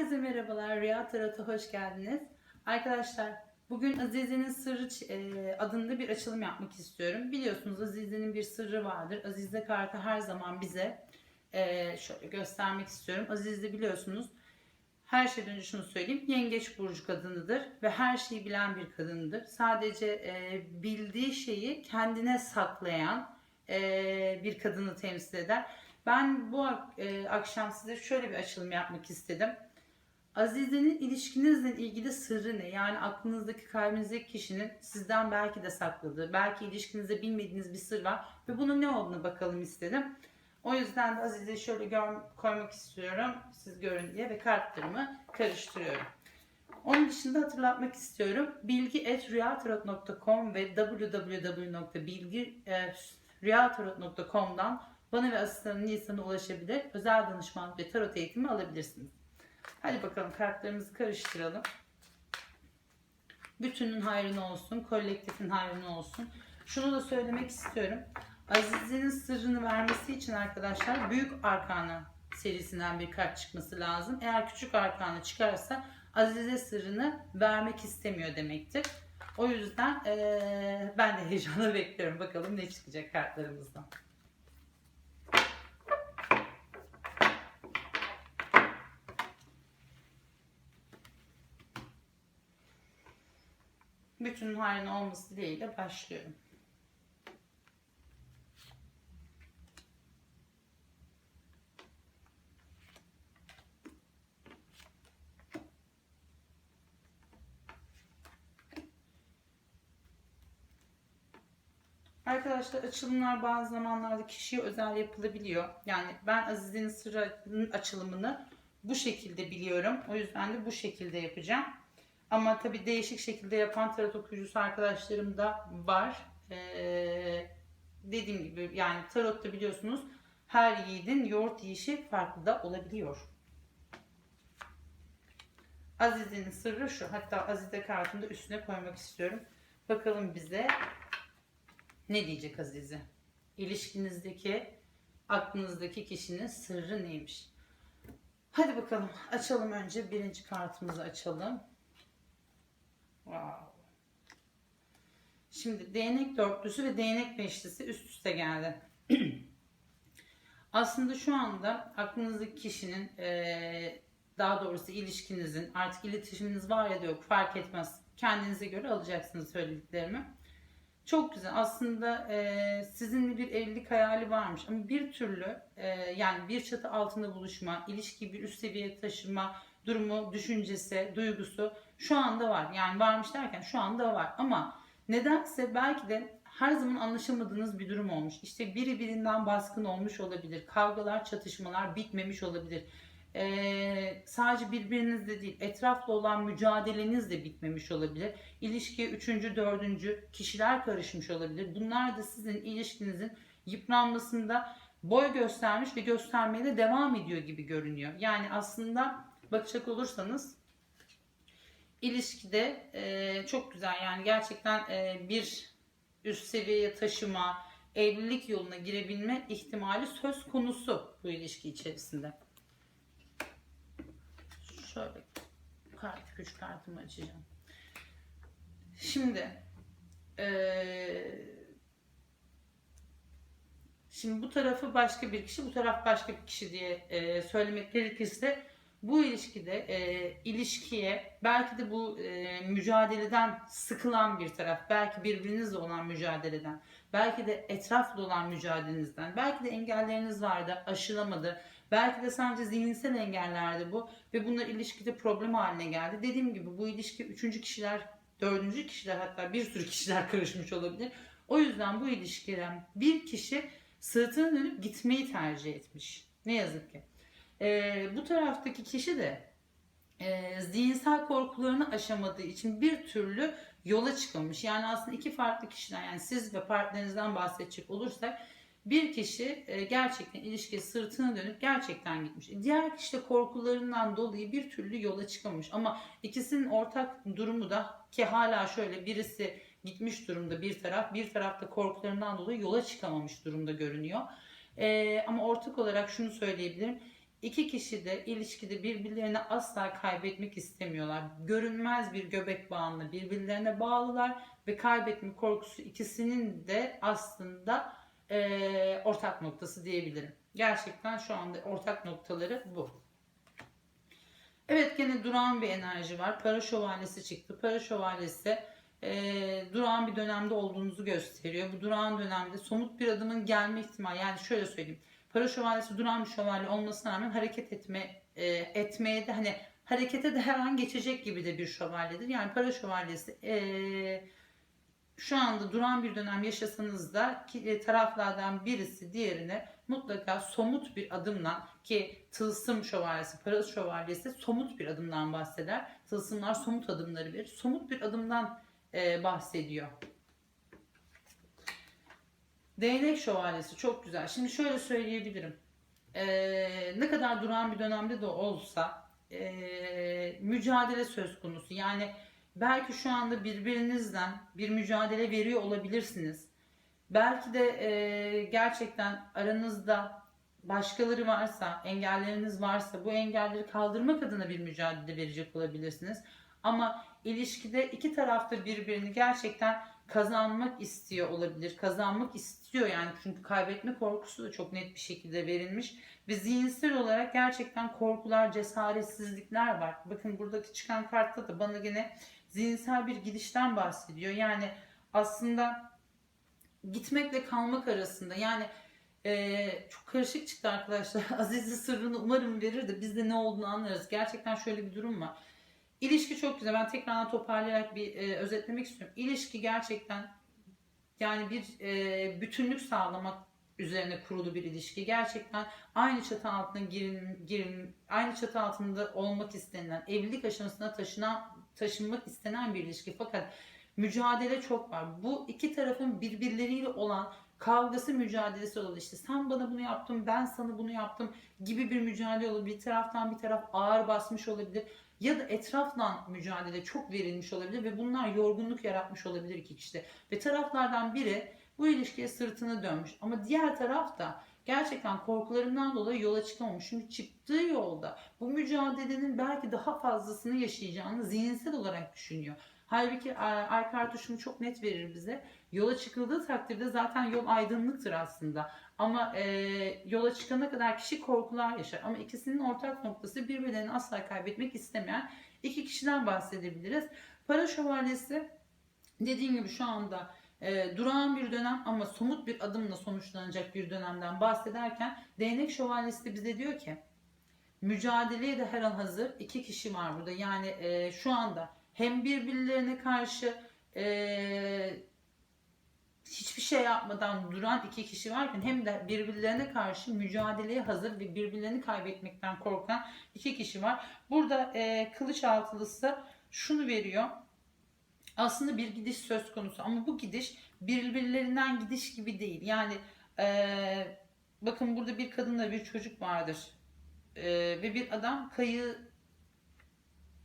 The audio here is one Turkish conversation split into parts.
Herkese merhabalar. Rüya Tarot'a hoş geldiniz. Arkadaşlar bugün Azize'nin Sırrı e, adında bir açılım yapmak istiyorum. Biliyorsunuz Azize'nin bir sırrı vardır. Azize kartı her zaman bize e, şöyle göstermek istiyorum. Azize biliyorsunuz her şeyden önce şunu söyleyeyim. Yengeç burcu kadınıdır ve her şeyi bilen bir kadındır. Sadece e, bildiği şeyi kendine saklayan bir kadını temsil eder. Ben bu ak- akşam size şöyle bir açılım yapmak istedim. Azize'nin ilişkinizle ilgili sırrı ne? Yani aklınızdaki, kalbinizdeki kişinin sizden belki de sakladığı, belki ilişkinizde bilmediğiniz bir sır var ve bunun ne olduğunu bakalım istedim. O yüzden de Azize'yi şöyle gör- koymak istiyorum, siz görün diye ve kartlarımı karıştırıyorum. Onun dışında hatırlatmak istiyorum. bilgi.rüyatarot.com ve www.bilgi.rüyatarot.com'dan bana ve asistanım Nisan'a ulaşabilir. Özel danışmanlık ve tarot eğitimi alabilirsiniz. Hadi bakalım kartlarımızı karıştıralım. Bütünün hayrına olsun, kolektifin hayrına olsun. Şunu da söylemek istiyorum. Aziz'in sırrını vermesi için arkadaşlar Büyük Arkana serisinden bir kart çıkması lazım. Eğer Küçük Arkana çıkarsa Azize sırrını vermek istemiyor demektir. O yüzden eee, ben de heyecanla bekliyorum. Bakalım ne çıkacak kartlarımızdan. Bütünün hayrına olması dileğiyle başlıyorum. Arkadaşlar açılımlar bazı zamanlarda kişiye özel yapılabiliyor. Yani ben Azize'nin sırrının açılımını bu şekilde biliyorum. O yüzden de bu şekilde yapacağım. Ama tabii değişik şekilde yapan tarot okuyucusu arkadaşlarım da var. Ee, dediğim gibi yani tarotta biliyorsunuz her yiğidin yoğurt yiyişi farklı da olabiliyor. Azize'nin sırrı şu. Hatta Azize kartını da üstüne koymak istiyorum. Bakalım bize ne diyecek Azize? İlişkinizdeki, aklınızdaki kişinin sırrı neymiş? Hadi bakalım açalım önce birinci kartımızı açalım. Wow. Şimdi değnek dörtlüsü ve değnek beşlisi üst üste geldi. Aslında şu anda aklınızdaki kişinin eee, daha doğrusu ilişkinizin artık iletişiminiz var ya da yok fark etmez. Kendinize göre alacaksınız söylediklerimi. Çok güzel. Aslında e, sizinle bir evlilik hayali varmış ama bir türlü e, yani bir çatı altında buluşma, ilişkiyi bir üst seviyeye taşıma durumu, düşüncesi, duygusu şu anda var. Yani varmış derken şu anda var ama nedense belki de her zaman anlaşamadığınız bir durum olmuş. İşte biri birinden baskın olmuş olabilir. Kavgalar, çatışmalar bitmemiş olabilir. Ee, sadece birbirinizle değil etrafla olan mücadeleniz de bitmemiş olabilir. İlişkiye üçüncü, dördüncü kişiler karışmış olabilir. Bunlar da sizin ilişkinizin yıpranmasında boy göstermiş ve göstermeye de devam ediyor gibi görünüyor. Yani aslında bakacak olursanız ilişkide e, çok güzel yani gerçekten e, bir üst seviyeye taşıma, evlilik yoluna girebilme ihtimali söz konusu bu ilişki içerisinde. Şöyle kart, güç kartımı açacağım. Şimdi eee, şimdi bu tarafı başka bir kişi, bu taraf başka bir kişi diye eee, söylemek gerekirse bu ilişkide eee, ilişkiye belki de bu eee, mücadeleden sıkılan bir taraf, belki birbirinizle olan mücadeleden, belki de etrafla olan mücadelenizden, belki de engelleriniz vardı, aşılamadı, belki de sadece zihinsel engellerdi bu ve bunlar ilişkide problem haline geldi. Dediğim gibi bu ilişki üçüncü kişiler, dördüncü kişiler hatta bir sürü kişiler karışmış olabilir. O yüzden bu ilişkiden bir kişi sırtını dönüp gitmeyi tercih etmiş. Ne yazık ki. Ee, bu taraftaki kişi de e, zihinsel korkularını aşamadığı için bir türlü yola çıkılmış. Yani aslında iki farklı kişiden yani siz ve partnerinizden bahsedecek olursak bir kişi e, gerçekten ilişkiye sırtını dönüp gerçekten gitmiş. Diğer kişi de korkularından dolayı bir türlü yola çıkamamış. Ama ikisinin ortak durumu da ki hala şöyle birisi gitmiş durumda bir taraf, bir taraf da korkularından dolayı yola çıkamamış durumda görünüyor. E, ama ortak olarak şunu söyleyebilirim. İki kişi de ilişkide birbirlerini asla kaybetmek istemiyorlar. Görünmez bir göbek bağını birbirlerine bağlılar ve kaybetme korkusu ikisinin de aslında eee, ortak noktası diyebilirim. Gerçekten şu anda ortak noktaları bu. Evet gene duran bir enerji var. Para şövalyesi çıktı. Para şövalyesi eee duran bir dönemde olduğunuzu gösteriyor. Bu duran dönemde somut bir adımın gelme ihtimali yani şöyle söyleyeyim. Para şövalyesi duran bir şövalye olmasına rağmen hareket etme e, etmeye de hani harekete de her an geçecek gibi de bir şövalyedir. Yani para şövalyesi e, şu anda duran bir dönem yaşasanız da ki, e, taraflardan birisi diğerine mutlaka somut bir adımla ki tılsım şövalyesi, para şövalyesi somut bir adımdan bahseder. Tılsımlar somut adımları verir. Somut bir adımdan e, bahsediyor. Değnek şövalyesi çok güzel. Şimdi şöyle söyleyebilirim. Ee, ne kadar duran bir dönemde de olsa ee, mücadele söz konusu. Yani belki şu anda birbirinizden bir mücadele veriyor olabilirsiniz. Belki de ee, gerçekten aranızda başkaları varsa, engelleriniz varsa bu engelleri kaldırmak adına bir mücadele verecek olabilirsiniz. Ama ilişkide iki tarafta birbirini gerçekten kazanmak istiyor olabilir. Kazanmak istiyor yani çünkü kaybetme korkusu da çok net bir şekilde verilmiş. Ve zihinsel olarak gerçekten korkular, cesaretsizlikler var. Bakın buradaki çıkan kartta da bana gene zihinsel bir gidişten bahsediyor. Yani aslında gitmekle kalmak arasında yani ee, çok karışık çıktı arkadaşlar. Aziz'in sırrını umarım verir de biz de ne olduğunu anlarız. Gerçekten şöyle bir durum var. İlişki çok güzel. Ben tekrardan toparlayarak bir e, özetlemek istiyorum. İlişki gerçekten yani bir e, bütünlük sağlamak üzerine kurulu bir ilişki. Gerçekten aynı çatı altına girin, girin aynı çatı altında olmak istenilen, evlilik aşamasına taşınan taşınmak istenen bir ilişki. Fakat mücadele çok var. Bu iki tarafın birbirleriyle olan kavgası mücadelesi olur. İşte sen bana bunu yaptın, ben sana bunu yaptım gibi bir mücadele olur. Bir taraftan bir taraf ağır basmış olabilir ya da etrafla mücadele çok verilmiş olabilir ve bunlar yorgunluk yaratmış olabilir iki kişide. Ve taraflardan biri bu ilişkiye sırtını dönmüş ama diğer taraf da gerçekten korkularından dolayı yola çıkamamış. Çünkü çıktığı yolda bu mücadelenin belki daha fazlasını yaşayacağını zihinsel olarak düşünüyor. Halbuki ay kartı şunu çok net verir bize. Yola çıkıldığı takdirde zaten yol aydınlıktır aslında. Ama e, yola çıkana kadar kişi korkular yaşar. Ama ikisinin ortak noktası birbirlerini asla kaybetmek istemeyen iki kişiden bahsedebiliriz. Para şövalyesi dediğim gibi şu anda e, durağan bir dönem ama somut bir adımla sonuçlanacak bir dönemden bahsederken değnek şövalyesi de bize diyor ki mücadeleye de her an hazır iki kişi var burada. Yani e, şu anda hem birbirlerine karşı e, şey yapmadan duran iki kişi varken hem de birbirlerine karşı mücadeleye hazır ve birbirlerini kaybetmekten korkan iki kişi var. Burada e, kılıç altılısı şunu veriyor. Aslında bir gidiş söz konusu ama bu gidiş birbirlerinden gidiş gibi değil. Yani e, bakın burada bir kadınla bir çocuk vardır e, ve bir adam kayığı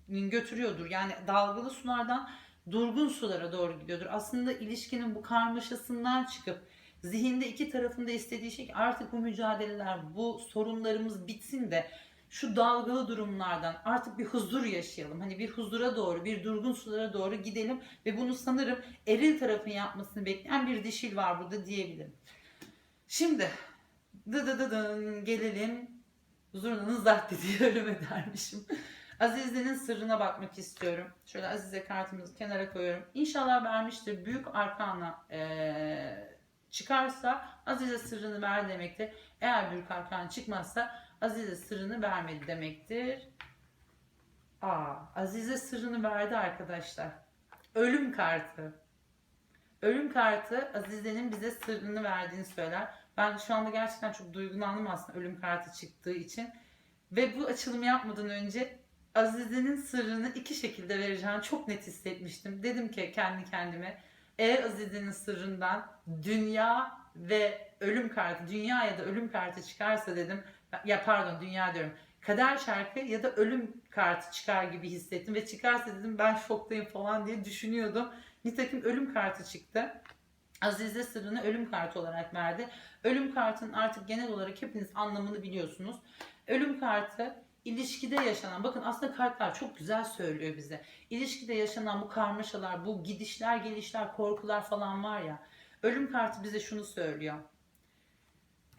götürüyordur. Yani dalgalı sulardan durgun sulara doğru gidiyordur. Aslında ilişkinin bu karmaşasından çıkıp zihinde iki tarafında istediği şey artık bu mücadeleler, bu sorunlarımız bitsin de şu dalgalı durumlardan artık bir huzur yaşayalım. Hani bir huzura doğru, bir durgun sulara doğru gidelim ve bunu sanırım eril tarafın yapmasını bekleyen bir dişil var burada diyebilirim. Şimdi dı dı dı dı gelelim zurnanın zapt diye ölüme dermişim. Azize'nin sırrına bakmak istiyorum. Şöyle Azize kartımızı kenara koyuyorum. İnşallah vermiştir. Büyük arkana ee, çıkarsa Azize sırrını ver demektir. Eğer büyük arkan çıkmazsa Azize sırrını vermedi demektir. Aa, Azize sırrını verdi arkadaşlar. Ölüm kartı. Ölüm kartı Azize'nin bize sırrını verdiğini söyler. Ben şu anda gerçekten çok duygulandım aslında ölüm kartı çıktığı için. Ve bu açılımı yapmadan önce Azize'nin sırrını iki şekilde vereceğini çok net hissetmiştim. Dedim ki kendi kendime eğer Azize'nin sırrından dünya ve ölüm kartı, dünya ya da ölüm kartı çıkarsa dedim. Ya pardon dünya diyorum. Kader şarkı ya da ölüm kartı çıkar gibi hissettim ve çıkarsa dedim ben şoktayım falan diye düşünüyordum. Nitekim ölüm kartı çıktı. Azize sırrını ölüm kartı olarak verdi. Ölüm kartının artık genel olarak hepiniz anlamını biliyorsunuz. Ölüm kartı ilişkide yaşanan, bakın aslında kartlar çok güzel söylüyor bize. İlişkide yaşanan bu karmaşalar, bu gidişler, gelişler, korkular falan var ya. Ölüm kartı bize şunu söylüyor.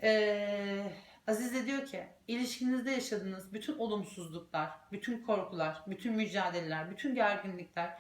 Ee, Azize diyor ki ilişkinizde yaşadığınız bütün olumsuzluklar, bütün korkular, bütün mücadeleler, bütün gerginlikler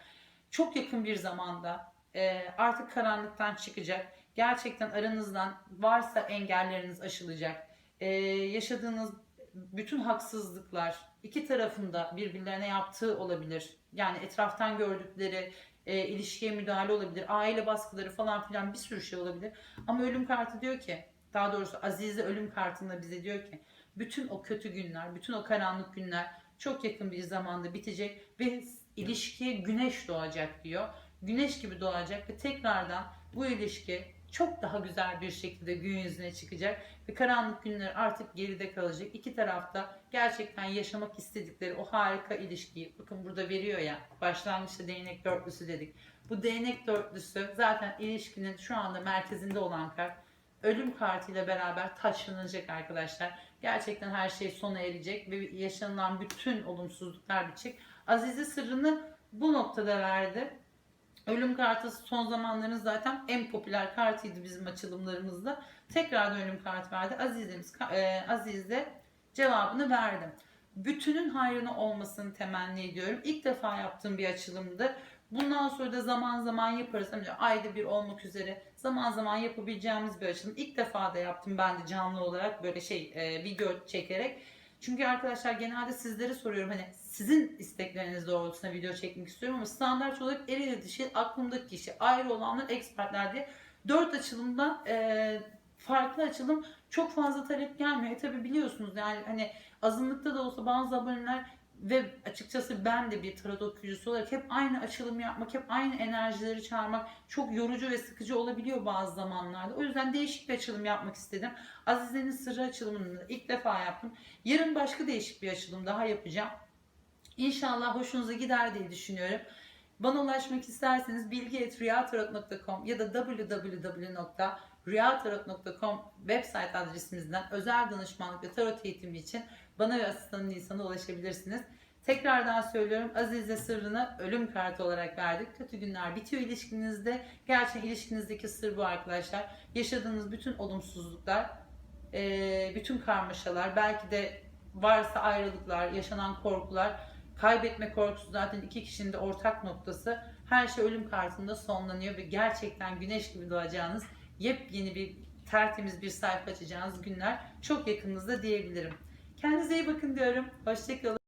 çok yakın bir zamanda e, artık karanlıktan çıkacak. Gerçekten aranızdan varsa engelleriniz aşılacak. E, yaşadığınız bütün haksızlıklar iki tarafında birbirlerine yaptığı olabilir. Yani etraftan gördükleri e, ilişkiye müdahale olabilir. Aile baskıları falan filan bir sürü şey olabilir. Ama ölüm kartı diyor ki daha doğrusu Azize ölüm kartında bize diyor ki bütün o kötü günler, bütün o karanlık günler çok yakın bir zamanda bitecek ve ilişkiye güneş doğacak diyor. Güneş gibi doğacak ve tekrardan bu ilişki çok daha güzel bir şekilde gün yüzüne çıkacak ve karanlık günler artık geride kalacak. İki tarafta gerçekten yaşamak istedikleri o harika ilişkiyi bakın burada veriyor ya başlangıçta değnek dörtlüsü dedik. Bu değnek dörtlüsü zaten ilişkinin şu anda merkezinde olan kart ölüm kartıyla beraber taşlanacak arkadaşlar. Gerçekten her şey sona erecek ve yaşanılan bütün olumsuzluklar bitecek. Azize sırrını bu noktada verdi. Ölüm kartı son zamanların zaten en popüler kartıydı bizim açılımlarımızda. Tekrardan ölüm kartı verdi. Azizemiz, e, Aziz de cevabını verdi. Bütünün hayrına olmasını temenni ediyorum. İlk defa yaptığım bir açılımdı. Bundan sonra da zaman zaman yaparız. Hani ayda bir olmak üzere zaman zaman yapabileceğimiz bir açılım. İlk defa da yaptım ben de canlı olarak böyle şey e, video çekerek. Çünkü arkadaşlar genelde sizlere soruyorum hani sizin istekleriniz doğrultusunda video çekmek istiyorum ama standart olarak eril dişi aklımdaki kişi ayrı olanlar expertler diye dört açılımdan e, farklı açılım çok fazla talep gelmiyor. E tabi biliyorsunuz yani hani azınlıkta da olsa bazı aboneler ve açıkçası ben de bir tarot okuyucusu olarak hep aynı açılım yapmak, hep aynı enerjileri çağırmak çok yorucu ve sıkıcı olabiliyor bazı zamanlarda. O yüzden değişik bir açılım yapmak istedim. Azize'nin sırrı açılımını ilk defa yaptım. Yarın başka değişik bir açılım daha yapacağım. İnşallah hoşunuza gider diye düşünüyorum. Bana ulaşmak isterseniz bilgi.rüyatarot.com ya da www.rüyatarot.com website adresimizden özel danışmanlık ve tarot eğitimi için bana ve asistanın insana ulaşabilirsiniz. Tekrardan söylüyorum Azize sırrını ölüm kartı olarak verdik. Kötü günler bitiyor ilişkinizde. Gerçekten ilişkinizdeki sır bu arkadaşlar. Yaşadığınız bütün olumsuzluklar, eee, bütün karmaşalar, belki de varsa ayrılıklar, yaşanan korkular, kaybetme korkusu zaten iki kişinin de ortak noktası. Her şey ölüm kartında sonlanıyor ve gerçekten güneş gibi doğacağınız yepyeni bir tertemiz bir sayfa açacağınız günler çok yakınınızda diyebilirim. Kendinize iyi bakın diyorum. Hoşçakalın.